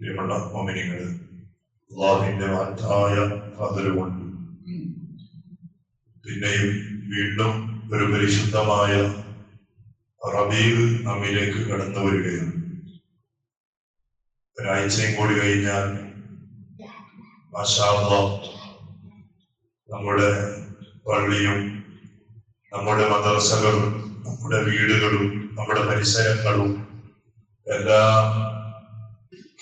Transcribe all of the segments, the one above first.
പ്രിയമുള്ള മോമിനികൾ അള്ളാഹിന്റെ മഹത്തായ ഫതലുകൊണ്ട് പിന്നെയും വീണ്ടും ഒരു പരിശുദ്ധമായ റബീബ് നമ്മിലേക്ക് കടന്നു വരികയാണ്. ഒരാഴ്ചയും കൂടി കഴിഞ്ഞാൽ നമ്മുടെ പള്ളിയും നമ്മുടെ മദ്രസകളും നമ്മുടെ വീടുകളും നമ്മുടെ പരിസരങ്ങളും എല്ലാം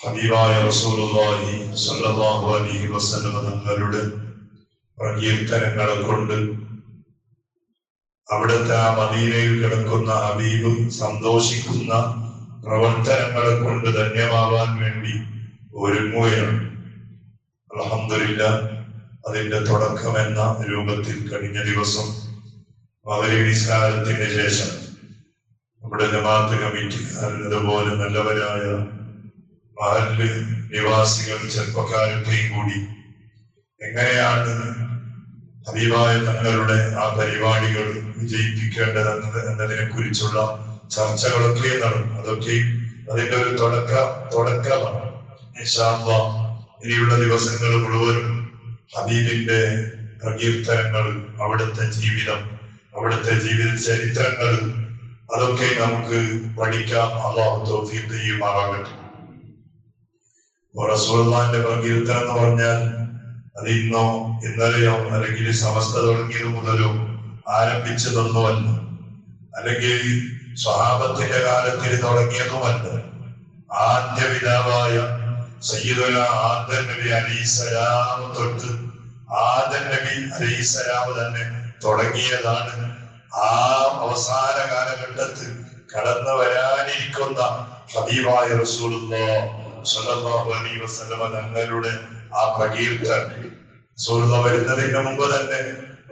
ഹബീബായ റസൂലുള്ളാഹി സ്വല്ലല്ലാഹു അലൈഹി വസല്ലം തങ്ങളുടെ പ്രകീർത്തനങ്ങളെ കൊണ്ട് അവിടുത്തെ ആ മദീനയിൽ കിടക്കുന്ന ഹബീബ് സന്തോഷിക്കുന്ന പ്രവർത്തനങ്ങളെ കൊണ്ട് ധന്യമാവാൻ വേണ്ടി ഒരുങ്ങുകയാണ്. അലഹമില്ല അതിന്റെ തുടക്കം എന്ന രൂപത്തിൽ കഴിഞ്ഞ ദിവസം മകരവിസ്കാരത്തിന് ശേഷം നമ്മുടെ ജമാഅത്ത് കമ്മിറ്റിക്കാരൻ അതുപോലെ നല്ലവരായ മഹൽ നിവാസികൾ ചെറുപ്പക്കാരൊക്കെയും കൂടി എങ്ങനെയാണ് ഹബീബായ തങ്ങളുടെ ആ പരിപാടികൾ വിജയിപ്പിക്കേണ്ടതെന്നത് എന്നതിനെ കുറിച്ചുള്ള ചർച്ചകളൊക്കെ നടന്നു. അതൊക്കെ അതിന്റെ ഒരു തുടക്ക തുടക്കമാണ്. ഇനിയുള്ള ദിവസങ്ങൾ മുഴുവനും ഹബീബിന്റെ പ്രകീർത്തനങ്ങൾ അവിടുത്തെ ജീവിതം അവിടുത്തെ ജീവിത ചരിത്രങ്ങൾ അതൊക്കെ നമുക്ക് പഠിക്കാം. അള്ളാഹു തൗഫീഖ് ചെയ്യുമാറാകട്ടെ റസൂലുള്ളാഹിന്റെ പ്രകീർത്തനം എന്ന് പറഞ്ഞാൽ അത് ഇന്നോ ഇന്നലെയോ അല്ലെങ്കിൽ സമസ്ത തുടങ്ങിയത് മുതലോ ആരംഭിച്ചതൊന്നുമല്ല. അല്ലെങ്കിൽ സ്വഹാബത്തിന്റെ കാലത്തിൽ തുടങ്ങിയതുമല്ല. ആദ്യ പിതാവായ സയ്യിദുല ആദൻ നബി തൊട്ട് ആദൻ നബി അലൈസലാം തന്നെ തുടങ്ങിയതാണ്. ആ അവസാന കാലഘട്ടത്തിൽ കടന്നു വരാനിരിക്കുന്ന ഹബീബായ റസൂലുള്ളാഹ് സ്വല്ലല്ലാഹു അലൈഹി വസല്ലമ തങ്ങളുടെ ആ പ്രകീർത്തനം റസൂലുള്ള വരുന്നതിന് മുമ്പ് തന്നെ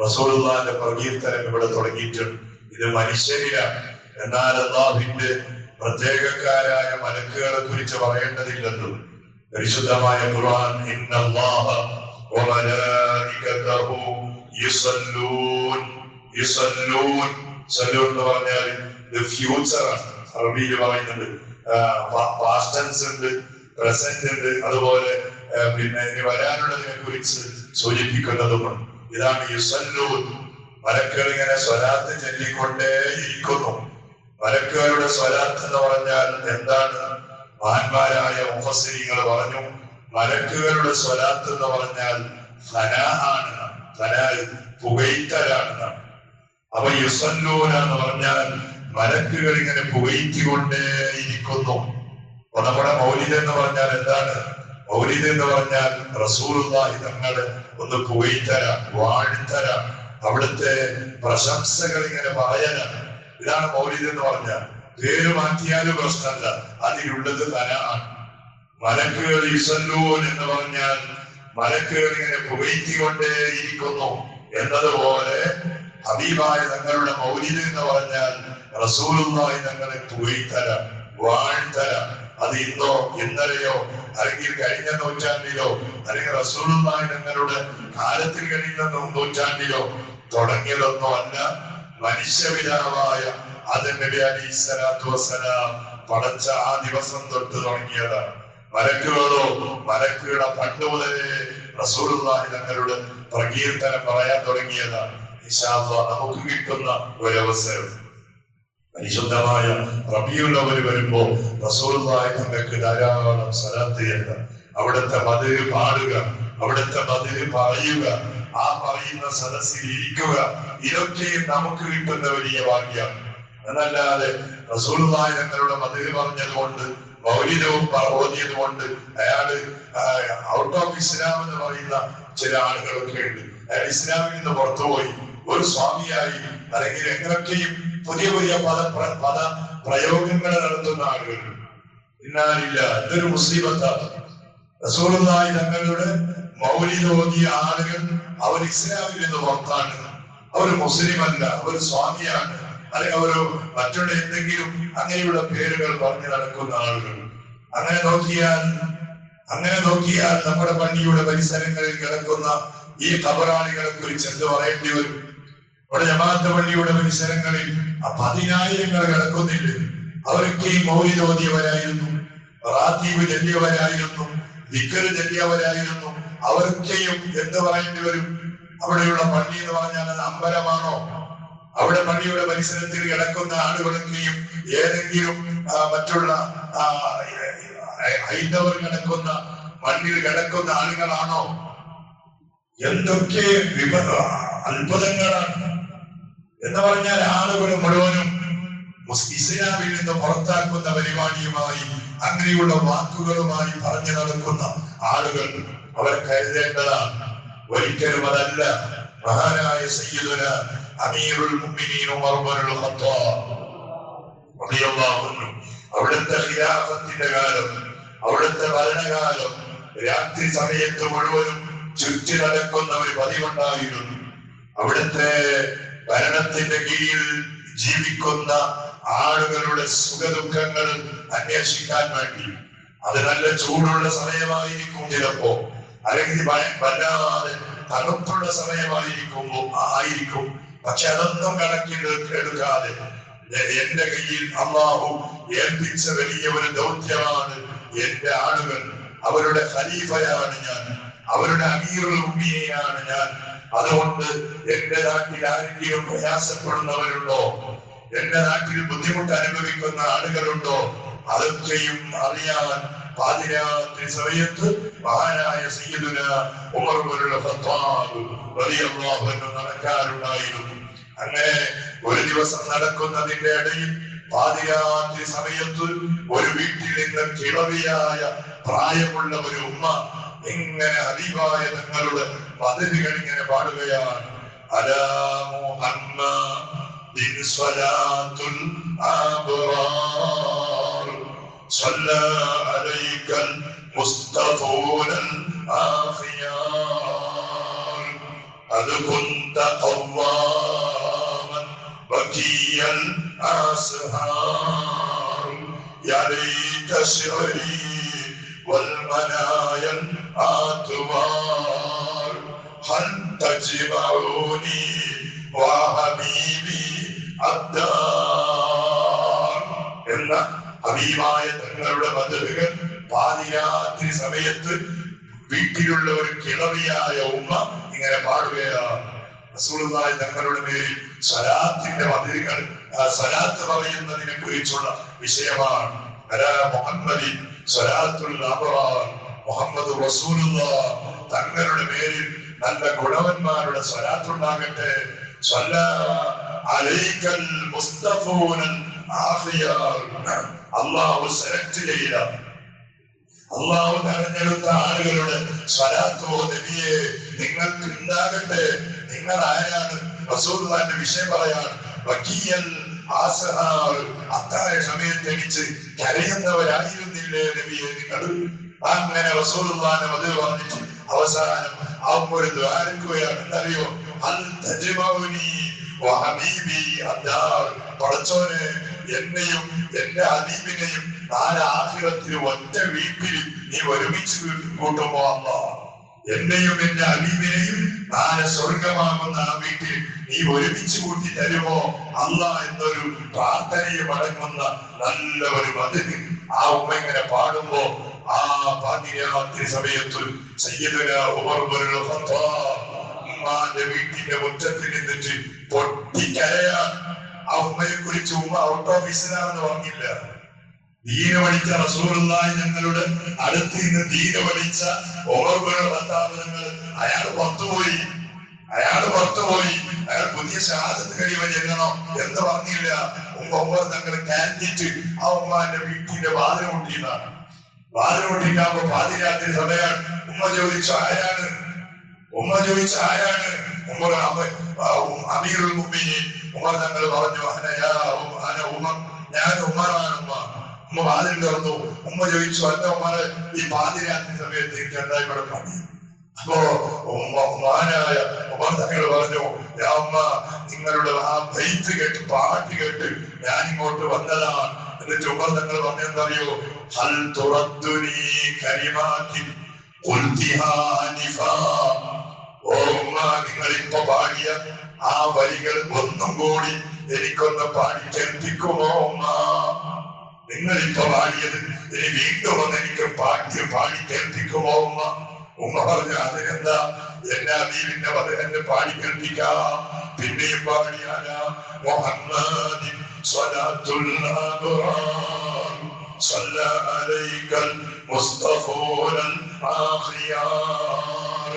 റസൂലുള്ളാഹിന്റെ പ്രകീർത്തനം ഇവിടെ തുടങ്ങിയിട്ടുണ്ട്. ഇത് മനുഷ്യരിലാണ് എന്നാൽ അള്ളാഹുവിന്റെ പ്രത്യേകക്കാരായ മലക്കുകളെ കുറിച്ച് പറയേണ്ടതില്ലെന്നും പരിശുദ്ധമായ ഖുർആൻ പറഞ്ഞാൽ അറബിയിൽ പറയുന്നുണ്ട്. പ്രസന്റ് അതുപോലെ പിന്നെ ഇനി വരാനുള്ളതിനെ കുറിച്ച് സൂചിപ്പിക്കുന്നതുമാണ്. ഇതാണ് യുസല്ലൂൻ മലക്കുകൾ ഇങ്ങനെ സ്വരാത്ത് ചൊല്ലിക്കൊണ്ടേ ഇരിക്കുന്നു. മലക്കുകളുടെ സ്വരാത്ത് എന്ന് പറഞ്ഞാൽ എന്താണ്? മഹാന്മാരായ മുഫസ്സിരികൾ പറഞ്ഞു മലക്കുകളുടെ സ്വരാത്ത് എന്ന് പറഞ്ഞാൽ ഫനാ ആണ് ഫനാ അപ്പൊ യുസല്ലൂന എന്ന് പറഞ്ഞാൽ മലക്കുകൾ ഇങ്ങനെ പുകയ്ത്തിക്കൊണ്ടേ ഇരിക്കുന്നു. അപ്പൊ നമ്മുടെ മൗലിദ് എന്ന് പറഞ്ഞാൽ എന്താണ്? മൗലിദ് എന്ന് പറഞ്ഞാൽ റസൂലുള്ളാഹി തങ്ങൾ ഒന്ന് പുകയ്ത്തരാം വാഴ്ത്തര അവിടുത്തെ പ്രശംസകൾ ഇങ്ങനെ പറയലാണ് ഇതാണ് മൗലിദ് എന്ന് പറഞ്ഞാൽ. പേര് മാറ്റിയാലും പ്രശ്നമല്ല. അതിലുള്ളത് തനാണ് മലക്കുകൾ ഇസല്ലൂൻ എന്ന് പറഞ്ഞാൽ മലക്കുകൾ ഇങ്ങനെ പുകയ്ത്തിക്കൊണ്ടേ ഇരിക്കുന്നു. എന്നതുപോലെ ഹബീബായ തങ്ങളുടെ മൗലിദ് എന്ന് പറഞ്ഞാൽ റസൂലുള്ളാഹി തങ്ങളെ പുകയ്ത്തരാം വാഴ്ത്തരാം. അത് ഇന്നോ ഇന്നലെയോ അല്ലെങ്കിൽ കഴിഞ്ഞ നൂറ്റാണ്ടിലോ അല്ലെങ്കിൽ റസൂലുള്ളാഹി തങ്ങളുടെ കാലത്തിൽ കഴിയുന്ന നൂറ്റാണ്ടിലോ തുടങ്ങിയതൊന്നും അല്ല. മനുഷ്യപിതാവായ അത് നബി അലി സ്വലാത്തു വസ്സലാം പടച്ച ആ ദിവസം തൊട്ട് തുടങ്ങിയതാണ്. മലക്കുകളോ മലക്കുകളുടെ പണ്ട് മുതലേ റസൂലുള്ളാഹി തങ്ങളുടെ പ്രകീർത്തനം പറയാൻ തുടങ്ങിയതാണ്. നമുക്ക് കിട്ടുന്ന ഒരവസരം പരിശുദ്ധമായ റബിയുള്ളവർ വരുമ്പോ റസൂലുള്ളാഹി തങ്ങൾക്ക് ധാരാളം സ്ഥലത്ത് ചെയ്യുക അവിടുത്തെ മതിൽ പാടുക അവിടുത്തെ മതിൽ പറയുക ആ പറയുന്ന സദസ്സിൽ ഇരിക്കുക ഇതൊക്കെയും നമുക്ക് കിട്ടുന്ന വലിയ ഭാഗ്യം. എന്നല്ലാതെ റസൂലുള്ളാഹി തങ്ങളുടെ മതിൽ പറഞ്ഞത് കൊണ്ട് മൗലികവും ഓതിയത് കൊണ്ട് അയാൾ ഔട്ട് ഓഫ് ഇസ്ലാം എന്ന് പറയുന്ന ചില ആളുകളൊക്കെ ഉണ്ട്. അയാൾ ഇസ്ലാമിൽ നിന്ന് പുറത്തുപോയി. ഒരു സ്വാമിയായി അല്ലെങ്കിൽ എങ്ങനെയൊക്കെയും പുതിയ പുതിയ പദ പദ പ്രയോഗങ്ങൾ നടത്തുന്ന ആളുകൾ. ഇന്നാലില്ല ഇതൊരു മുസ്ലിമത്തായി തങ്ങളുടെ മൗലിക ഓതിയ ആളുകൾ അവർ ഇസ്ലാമിൽ നിന്ന് പുറത്താണ്. അവർ മുസ്ലിമല്ല അവർ സ്വാമിയാണ്. അല്ലെങ്കിൽ അവർ മറ്റുള്ള എന്തെങ്കിലും അങ്ങനെയുള്ള പേരുകൾ പറഞ്ഞു നടക്കുന്ന ആളുകൾ. അങ്ങനെ നോക്കിയാൽ അങ്ങനെ നോക്കിയാൽ നമ്മുടെ പള്ളിയുടെ പരിസരങ്ങളിൽ കിടക്കുന്ന ഈ കബറാളികളെ കുറിച്ച് എന്ത് പറയേണ്ടി വരും? ഇവിടെ ജമാഅത്ത് പള്ളിയുടെ പരിസരങ്ങളിൽ പതിനായിരങ്ങൾ കിടക്കുന്നില്ല. അവർക്ക് ഈ മൗലിതോതിയവരായിരുന്നു റാത്തീവ് ചെല്ലിയവരായിരുന്നു ദിക്കറ് ചെല്ലിയവരായിരുന്നു അവർക്കെയും എന്ത് പറയേണ്ടി വരും? അവിടെയുള്ള പള്ളി എന്ന് പറഞ്ഞാൽ അത് അമ്പലമാണോ? അവിടെ പള്ളിയുടെ പരിസരത്തിൽ കിടക്കുന്ന ആളുകളൊക്കെയും ഏതെങ്കിലും മറ്റുള്ള ഹൈന്ദവർ കിടക്കുന്ന മണ്ണിൽ കിടക്കുന്ന ആളുകളാണോ? എന്തൊക്കെ വിപ അത്ഭുതങ്ങളാണ്. എന്ന് പറഞ്ഞാൽ ആളുകൾ മുഴുവനും ഇസ്ലാമിൽ നിന്ന് പുറത്താക്കുന്ന പരിപാടിയുമായി അങ്ങനെയുള്ള വാക്കുകളുമായി പറഞ്ഞു നടക്കുന്ന ആളുകൾ അവർ കരുതേണ്ടതാണ്. ഒരിക്കലും അതല്ല. മഹാനായ സയ്യിദുന അമീറുൽ അവിടുത്തെ ഖിലാഫത്തിന്റെ കാലം അവിടുത്തെ ഭരണകാലം രാത്രി സമയത്ത് മുഴുവനും ചുറ്റി നടക്കുന്ന ഒരു പതിവുണ്ടായിരുന്നു. അവിടുത്തെ ഭരണത്തിന്റെ കീഴിൽ ജീവിക്കുന്ന ആളുകളുടെ സുഖദുഃഖങ്ങൾ അന്വേഷിക്കാൻ വേണ്ടി. അത് നല്ല ചൂടുള്ള സമയമായിരിക്കും ചിലപ്പോ. അല്ലെങ്കിൽ വല്ലാതെ തണുപ്പുള്ള സമയമായിരിക്കുമ്പോ ആയിരിക്കും. പക്ഷെ അതൊന്നും കണക്കിൽ എടുക്കാതെ എന്റെ കയ്യിൽ അള്ളാഹു ഏൽപ്പിച്ച വലിയ ഒരു ദൗത്യമാണ് എന്റെ ആളുകൾ. അവരുടെ ഖലീഫയാണ് ഞാൻ. അവരുടെ അമീറുൽ ഉമ്മിയെയാണ് ഞാൻ. അതുകൊണ്ട് എന്റെ നാട്ടിൽ ആരെങ്കിലും പ്രയാസപ്പെടുന്നവരുണ്ടോ? എന്റെ നാട്ടിൽ ബുദ്ധിമുട്ട് അനുഭവിക്കുന്ന ആളുകളുണ്ടോ? അതൊക്കെയും അറിയാൻ പാതിരാത്രി സമയത്ത് മഹാനായ സയ്യിദുന ഉമർ പോലുള്ള റളിയല്ലാഹു അൻഹു നടക്കാറുണ്ടായിരുന്നു. അങ്ങനെ ഒരു ദിവസം നടക്കുന്നതിന്റെ ഇടയിൽ പാതിരാത്രി സമയത്ത് ഒരു വീട്ടിൽ നിന്ന് കിളവിയായ പ്രായമുള്ള ഒരു ഉമ്മ ഇങ്ങനെ ഹബീബായ തങ്ങളുടെ പദ്ധതികൾ ഇങ്ങനെ പാടുകയാണ് അലാ മുഹമ്മദിൻ സ്വലാത്തുൽ അബ്റാർ صلى عليك المصطفون الآخيار قد كنت قواما بكي الأسهار يا ليت شعري والمنايا الأطوار هل تجمعوني وحبيبي الدار എന്ന ഹബീബായ തങ്ങളുടെ മതലുകൾ പാതിരാത്രി സമയത്ത് വീട്ടിലുള്ള ഒരു കിളവിയായ ഉമ്മ ഇങ്ങനെ പാടുകയാണ് റസൂലുള്ളാഹി തങ്ങളുടെ പേരിൽ സ്വലാത്തിന്റെ മതിലുകൾ സ്വലാത്ത് പറയുന്നതിനെ കുറിച്ചുള്ള വിഷയമാണ് അലാ മുഹമ്മദിൻ സ്വലാത്തുൽ അബ്റാർ മുഹമ്മദ് തങ്ങളുടെ പേരിൽ നല്ല ഗുണവന്മാരുടെ സ്വലാത്തുണ്ടാകട്ടെ അള്ളാഹു സെലക്ട് ചെയ്ത അള്ളാഹു തെരഞ്ഞെടുത്ത ആളുകളുടെ സ്വലാത്തോ നബിയെ നിങ്ങൾക്ക് ഉണ്ടാകട്ടെ. നിങ്ങൾ ആരാണ്? റസൂർദാന്റെ വിഷയം പറയാണ് വക്കീയൽ അത്തായ സമയത്ത് എണിച്ച് കരയുന്നവരായിരുന്നില്ലേ അങ്ങനെ അവസാനം പടച്ചോനെ എന്നെയും എന്റെ ഹബീബിനെയും നാല് ആഖിറത്തിൽ ഒറ്റ വീട്ടിൽ നീ ഒരുമിച്ച് കൂട്ടുമ്പോ അല്ല എന്നെയും എന്റെ ഹബീബിനെയും നാല് സ്വർഗമാകുന്ന ആ വീട്ടിൽ നീ ഒരുമിച്ച് കൂട്ടി തരുമോ? അല്ല എന്നൊരു പ്രാർത്ഥനയെ വഴങ്ങുന്ന നല്ല ഒരു മതിന് ആ ഉമ്മ ഇങ്ങനെ പാടുമ്പോ ആ പാതിരാത്രി സമയത്ത് സയ്യിദുന ഉമർ ഉമ്മാന്റെ വീട്ടിന്റെ മുറ്റത്തിൽ നിന്നിട്ട് പൊട്ടിക്കരയാൻ ആ ഉമ്മയെ കുറിച്ച് ഉമ്മ ഔട്ട് ഓഫീസിലാണെന്ന് പറഞ്ഞില്ല. ദീന റസൂലുള്ളാഹി ഞങ്ങളുടെ അടുത്ത് നിന്ന് ദീന വലിച്ച ഓർമ്മകൾ ഭർത്താവ് അയാൾ പുറത്തുപോയി. അയാൾ പുറത്തുപോയി. അയാൾ പുതിയ ശാദത്ത് കഴിയുമ്പോൾ ചെല്ലണോ എന്ന് പറഞ്ഞില്ല. ഉമ്മ ഉമ്മ തങ്ങൾ കാൻഡിറ്റ് ആ ഉമ്മാന്റെ വീട്ടിന്റെ വാതിൽ കൊണ്ടിരുന്നതാണ് വാതിൽ മുട്ടിക്കാകുമ്പോ പാതിരാത്രി സമയം ഉമ്മ ചോദിച്ച ആരാണ്? ഉമ്മ ചോദിച്ച ആരാണ്? ഉമർ അമീർ ആ ഉം- അമീറുൽ മുഅ്മിനീൻ. ഉമർ തങ്ങൾ പറഞ്ഞു അന ഉമർ. ഞാൻ ഉമറാണ്. ഉമ്മ വാതിൽ തുറന്നു. ഉമ്മ ചോദിച്ചു അല്ല ഉമ്മാനെ ഈ പാതിരാത്രി സമയത്ത് എനിക്ക് രണ്ടായി ഇവിടെ പണി അപ്പോ ഉമർ തങ്ങൾ പറഞ്ഞു യാ ഉമ്മ നിങ്ങളുടെ ആ ബൈത്ത് കേട്ട് പാട്ട് കേട്ട് ഞാൻ ഇങ്ങോട്ട് വന്നതാണ്. എന്നിട്ട് ഉമർ പറഞ്ഞെന്നറിയോ ഹൽ ഓ ഉമ്മ നിങ്ങൾ ഇപ്പൊ പാടിയ ആ വരികൾ ഒന്നും കൂടി എനിക്കൊന്ന് പാടി കേൾപ്പിക്കുമോ ഉമ്മ? നിങ്ങൾ ഇപ്പൊ പാടിയത് ഇനി വീണ്ടും ഒന്ന് എനിക്ക് പാട്ടി പാടി കേൾപ്പിക്കുമോ ഉമ്മ ഉമ്മ പറഞ്ഞു അതിനെന്താ എന്റെ അബീബിന്റെ വചനത്തെ പാടി കേൾപ്പിക്കാം പിന്നെയും പാടിയാല മുഹമ്മദിൻ സ്വലാത്തുൽ صلى عليك المصطفون الأخيار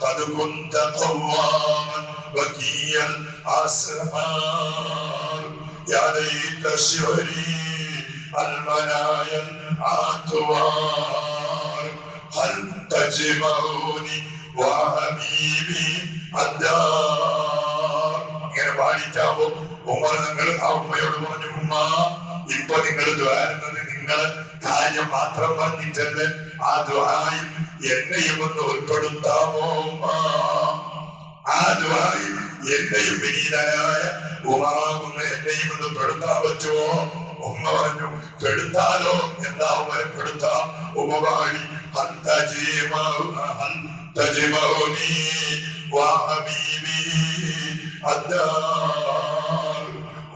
قد كنت قواما بكي الأسحار يا ليت شعري المنايا العطوار هل تجمعوني وحبيبي الدار ഇങ്ങനെ പാടിച്ചാവോ ഉമ്മ നിങ്ങൾ ആ ഉമ്മയോട് പറഞ്ഞു ഉമ്മ ഇപ്പൊ നിങ്ങൾ ദ്വാരുന്നത് നിങ്ങൾ കാര്യം മാത്രം പറഞ്ഞിട്ടല്ലേ ആ ദ്വായിൽ എന്നെയും ഒന്ന് ഉൾപ്പെടുത്താമോ ഉമ്മ ആ ദ്വായിൽ എന്നെയും വിനീതനായ ഉമാകുന്ന എന്നെയും ഒന്ന് പെടുത്താൻ പറ്റുമോ ഉമ്മ പറഞ്ഞു പെടുത്താലോ എന്താ ഉമ്മ പെടുത്താം ഉമ്മ പാടി ഹൽ തജിമഉ ഹൽ തജിമഉനി വഹബീബി الدار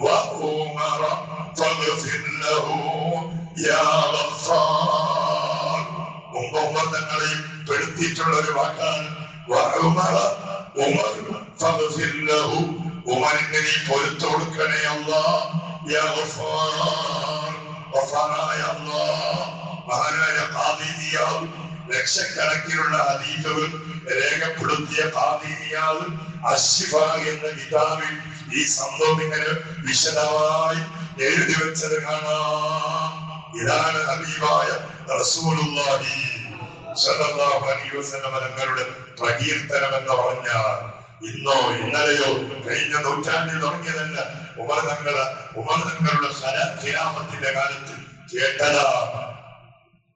وعمر فاغفر له يا غفار മുമ്പ് ഉമർ തങ്ങളെയും പെടുത്തിയിട്ടുള്ള ഒരു വാക്കാണ് വഉമറ ഉമർ ഫഗ്ഫിർ ലഹു ഉമറിന് നീ പൊരുത്തു കൊടുക്കണേ അല്ലാ യാ ഗഫാർ ഗഫാറായ അല്ലാ മഹാനായ ഖാദിദിയാവ് ലക്ഷക്കണക്കിനുള്ള ഹദീസുകൾ രേഖപ്പെടുത്തിയ കാതിരിയാവും അശിഫ എന്ന കിതാബിൽ ഈ സംഭവം ഇങ്ങനെ വിശദമായി എഴുതി വെച്ചത് കാണാം. ഇതാണ് ഹബീബായ റസൂലുള്ളാഹി സ്വല്ലല്ലാഹു അലൈഹി വസല്ലം തങ്ങളുടെ പ്രകീർത്തനം എന്ന് പറഞ്ഞാൽ ഇന്നോ ഇന്നലെയോ കഴിഞ്ഞ നൂറ്റാണ്ടിൽ തുടങ്ങിയതല്ല ഉമർ ഉപരതങ്ങളുടെ സ്ഥലത്തിന്റെ കാലത്ത് കേട്ടതാ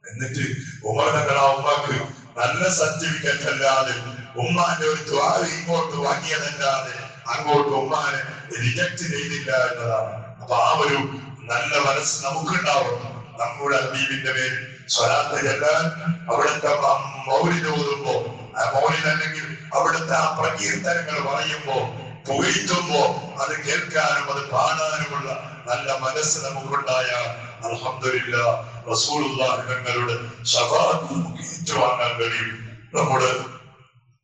എന്നിട്ട് ഉമർ തങ്ങൾ ആ നല്ല സർട്ടിഫിക്കറ്റ് അല്ലാതെ ഉമ്മാന്റെ ഒരു ദ്വാര ഇങ്ങോട്ട് വാങ്ങിയതല്ലാതെ അങ്ങോട്ട് ഉമ്മാനെ റിജക്ട് ചെയ്തില്ല എന്നതാണ്. അപ്പൊ ആ ഒരു നല്ല മനസ്സ് നമുക്കുണ്ടാവും നമ്മുടെ അബീബിന്റെ പേര് സ്വലാത്ത് ചെല്ലാൻ അവിടുത്തെ മൗലിന് ഓതുമ്പോ ആ അല്ലെങ്കിൽ അവിടുത്തെ ആ പ്രകീർത്തനങ്ങൾ പറയുമ്പോ പുകഴ്ത്തുമ്പോ അത് കേൾക്കാനും അത് പാടാനുമുള്ള നല്ല മനസ്സ് നമുക്കുണ്ടായ അലഹമില്ല റസൂലുള്ളാഹി തങ്ങളുടെ നമുക്ക് ഏറ്റുവാങ്ങാൻ കഴിയും. നമ്മുടെ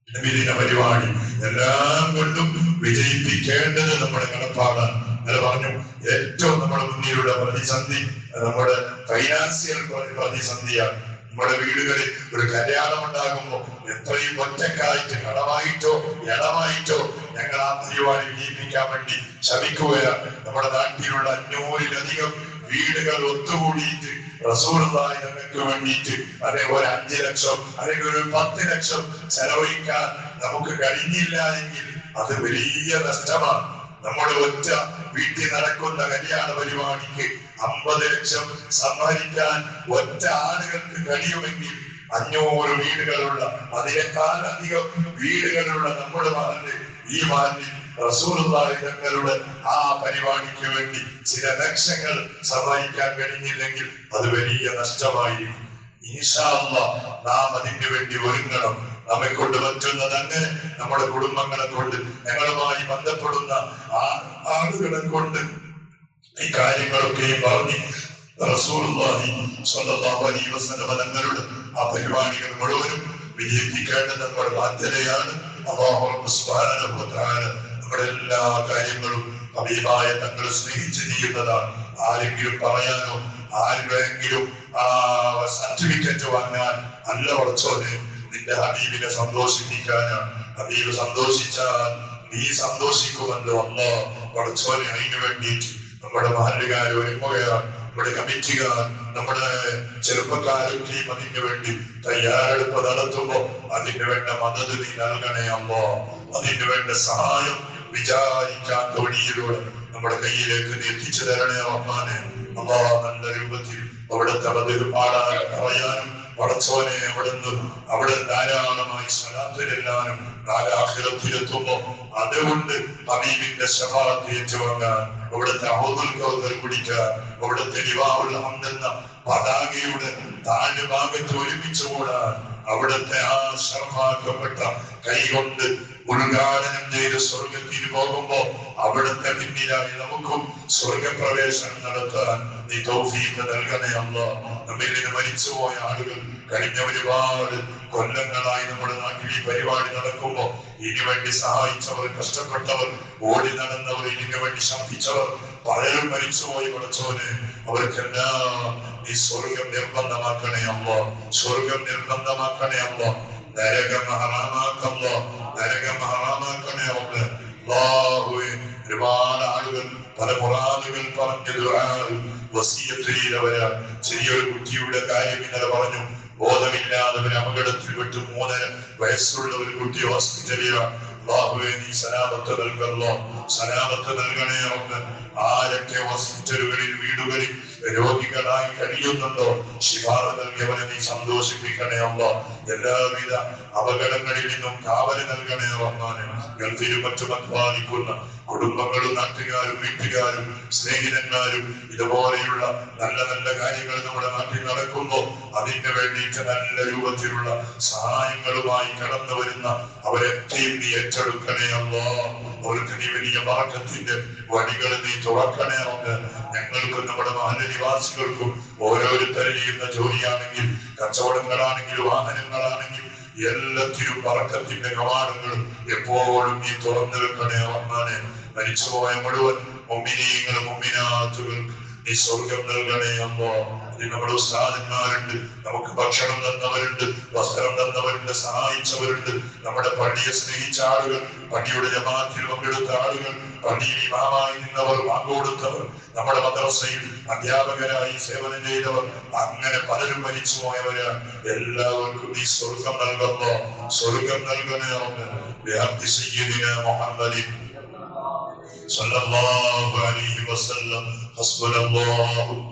നബിദിന പരിപാടി എല്ലാം കൊണ്ടും വിജയിപ്പിക്കേണ്ടത് നമ്മുടെ കടപ്പാടാണ്. അത് പറഞ്ഞു ഏറ്റവും നമ്മുടെ മുന്നിലുള്ള പ്രതിസന്ധി നമ്മുടെ ഫൈനാൻസിയൽ പ്രതിസന്ധിയാണ്. നമ്മുടെ വീടുകളിൽ ഒരു കല്യാണം ഉണ്ടാകുമ്പോൾ എത്രയും ഒറ്റക്കായിട്ട് കടമായിട്ടോ ഇടമായിട്ടോ ഞങ്ങൾ ആ പരിപാടി വിജയിപ്പിക്കാൻ വേണ്ടി ശ്രമിക്കുകയാണ്. നമ്മുടെ നാട്ടിലുള്ള അഞ്ഞൂറിലധികം വീടുകൾ ഒത്തുകൂടിയിട്ട് റസൂലുള്ളാഹി വേണ്ടിയിട്ട് വേണ്ടിയിട്ട് അതേപോലെ അഞ്ചു ലക്ഷം അല്ലെങ്കിൽ ഒരു പത്ത് ലക്ഷം ചെലവഴിക്കാൻ നമുക്ക് കഴിഞ്ഞില്ല എങ്കിൽ അത് വലിയ നഷ്ടമാണ്. നമ്മുടെ ഒറ്റ വീട്ടിൽ നടക്കുന്ന കല്യാണ പരിപാടിക്ക് അമ്പത് ലക്ഷം സമ്മാനിക്കാൻ ഒറ്റ ആളുകൾക്ക് കഴിയുമെങ്കിൽ അഞ്ഞൂറ് വീടുകളുള്ള അതിനേക്കാൾ അധികം വീടുകളുള്ള നമ്മുടെ മാറിന് ഈ റസൂലുള്ളാഹി തങ്ങളുടെ ആ പരിപാടിക്ക് വേണ്ടി ചില ലക്ഷങ്ങൾ സമ്മാനിക്കാൻ കഴിഞ്ഞില്ലെങ്കിൽ അത് വലിയ നഷ്ടമായിരിക്കും. നാം അതിനു വേണ്ടി ഒരുങ്ങണം. നമ്മെ കൊണ്ട് പറ്റുന്നത് അങ്ങനെ നമ്മുടെ കുടുംബങ്ങളെ കൊണ്ട് ഞങ്ങളുമായി ബന്ധപ്പെടുന്ന ആളുകളെ കൊണ്ട് ഈ കാര്യങ്ങളൊക്കെയും പറഞ്ഞ് റസൂലുള്ളാഹി സ്വല്ലല്ലാഹു അലൈഹി വസല്ലം തങ്ങളുടെ ആ പരിപാടികൾ മുഴുവനും വിജയിപ്പിക്കേണ്ട നമ്മുടെ ബാധ്യതയാണ്. വ തആല നമ്മുടെ എല്ലാ കാര്യങ്ങളും ഹബീബായ തങ്ങൾ സ്നേഹിച്ച് ചെയ്യുന്നതാണ്. ആരെങ്കിലും പറയാനോ ആരുടെങ്കിലും ആ സർട്ടിഫിക്കറ്റ് വാങ്ങാൻ അല്ല ഉറച്ചോനെ നിന്റെ ഹബീബിനെ സന്തോഷിപ്പിക്കാനാണ്. ഹബീബ് സന്തോഷിച്ചാൽ നീ സന്തോഷിക്കുമല്ലോ. അല്ലോ ഉറച്ചോനെ അതിനു വേണ്ടിയിട്ട് നമ്മുടെ മഹല്ലുകാർ ഒരുങ്ങുകയാണ് നമ്മുടെ കമ്മിറ്റിക്കാർ നമ്മുടെ ചെറുപ്പക്കാരൊക്കെയും അതിനു വേണ്ടി തയ്യാറെടുപ്പ് നടത്തുമ്പോ അതിന് വേണ്ട മദത് നീ നൽകണേ അമ്മോ അതിന് വേണ്ട സഹായം വിചാരിക്കാൻ തൊഴിയിലൂടെ നമ്മുടെ കയ്യിലേക്ക് നീ എത്തിച്ചു തരണേ അമ്മാനെ അമ്മ നല്ല രൂപത്തിൽ അവിടുത്തെ അവധിൽ പാടാനും പറയാനും പടച്ചോനെ അവിടുന്ന് അവിടെ ധാരാളമായി സ്വലാത്തിലെല്ലാനും നാലാഹിരത്തിലെത്തുമ്പോ അതുകൊണ്ട് ഹബീബിന്റെ ശഫാത്ത് ഏറ്റുവാങ്ങാൻ അവിടുത്തെ അഹോദുൽ കുടിക്കാൻ അവിടുത്തെ എന്ന പതാകയുടെ താഴെ ഭാഗത്ത് ഒരുമിച്ച് കൂടാൻ അവിടുത്തെ ആ ശർമാക്കപ്പെട്ട കൈകൊണ്ട് ഉദ്ഘാടനം ചെയ്ത് സ്വർഗത്തിൽ പോകുമ്പോ അവിടുത്തെ പിന്നിലായി നമുക്കും സ്വർഗപ്രവേശനം നടത്താൻ നീ തൗഫീഖ് നൽകണേ അല്ല നമ്മിൽ മരിച്ചുപോയ ആളുകൾ കഴിഞ്ഞ ഒരുപാട് കൊല്ലങ്ങളായി നമ്മുടെ നാട്ടിൽ ഈ പരിപാടി നടക്കുമ്പോ ഇതിനു സഹായിച്ചവർ കഷ്ടപ്പെട്ടവർ ഓടി നടന്നവർ ഇതിനു വേണ്ടി ശബ്ദിച്ചവർ പലരും മരിച്ചുപോയി പഠിച്ചവന് അവർക്കെല്ലാം നീ സ്വർഗം നിർബന്ധമാക്കണേ അമ്മ സ്വർഗം നിർബന്ധമാക്കണേ അമ്മ നരകം ഹറാമാക്കല്ലോ നരകം ഹറാമാക്കണേ അമ്മ ഒരുപാട് ആളുകൾ പല പറഞ്ഞ പറഞ്ഞു വസീയത്തിലവര് ചെറിയൊരു കുട്ടിയുടെ കാര്യം ഇന്നലെ പറഞ്ഞു. ബോധമില്ലാതെ അപകടത്തിൽ വിട്ട്. മൂന്നര വയസ്സുള്ള ഒരു കുട്ടി അള്ളാഹുവേ നീ സലാമത്ത് നൽകല്ലോ സലാമത്ത് നൽകണേ ഒന്ന്. ആരൊക്കെ ഹോസ്പിറ്റലുകളിൽ വീടുകളിൽ രോഗികളായി കഴിയുന്നുണ്ടോ? ശിഫാറ നൽകിയവനെ നീ സന്തോഷിപ്പിക്കണേ അല്ലോ എല്ലാവിധ അപകടങ്ങളിൽ നിന്നും കാവൽ നൽകണേ റഹ്മാനെ. ഗൾഫിലും മറ്റും അധ്വാനിക്കുന്ന കുടുംബങ്ങളും നാട്ടുകാരും വീട്ടുകാരും സ്നേഹിതന്മാരും ഇതുപോലെയുള്ള നല്ല നല്ല കാര്യങ്ങൾ നമ്മുടെ നാട്ടിൽ നടക്കുമ്പോൾ അതിന് വേണ്ടിയിട്ട് നല്ല രൂപത്തിലുള്ള സഹായങ്ങളുമായി കടന്നു വരുന്ന അവരെത്തെയും നീ ഏറ്റെടുക്കണേ അല്ലോ അവർക്ക് നീ വലിയ മാർഗത്തിന്റെ വഴികൾ നീ തുറക്കണേ അന്ന് ഞങ്ങൾക്കും നമ്മുടെ മഹലനിവാസികൾക്കും ഓരോരുത്തരും ചെയ്യുന്ന ജോലിയാണെങ്കിൽ കച്ചവടങ്ങളാണെങ്കിൽ വാഹനങ്ങളാണെങ്കിൽ എല്ലാത്തിനും പറക്കത്തിന്റെ കവാടങ്ങളും എപ്പോഴും നീ തുറന്നു വെക്കണേ റഹ്മാനെ മരിച്ചുപോയ മുഴുവൻ മുമ്മിനീങ്ങളും മുമ്മിനാത്തുകൾ നീ സ്വർഗം നൽകണേ അമ്മോ ഇത് നമ്മുടെ ഉസ്താദന്മാരുണ്ട് നമുക്ക് ഭക്ഷണം തന്നവരുണ്ട് വസ്ത്രം തന്നവരുണ്ട് സഹായിച്ചവരുണ്ട് നമ്മുടെ പള്ളിയെ സ്നേഹിച്ച ആളുകൾ പള്ളിയുടെ ജമാത്തിൽ പങ്കെടുത്ത ആളുകൾ പള്ളിയിൽ ഇമാമായി നിന്നവർ വാങ്ങുകൊടുത്തവർ നമ്മുടെ മദ്രസയിൽ അധ്യാപകരായി സേവനം ചെയ്തവർ അങ്ങനെ പലരും മരിച്ചു പോയവരാണ് എല്ലാവർക്കും നീ സ്വർഗം നൽകുന്നു സ്വർഗം നൽകണേ അവന് ബിഹഖി സയ്യിദിന മുഹമ്മദിൻ صلى الله عليه وسلم حسبنا الله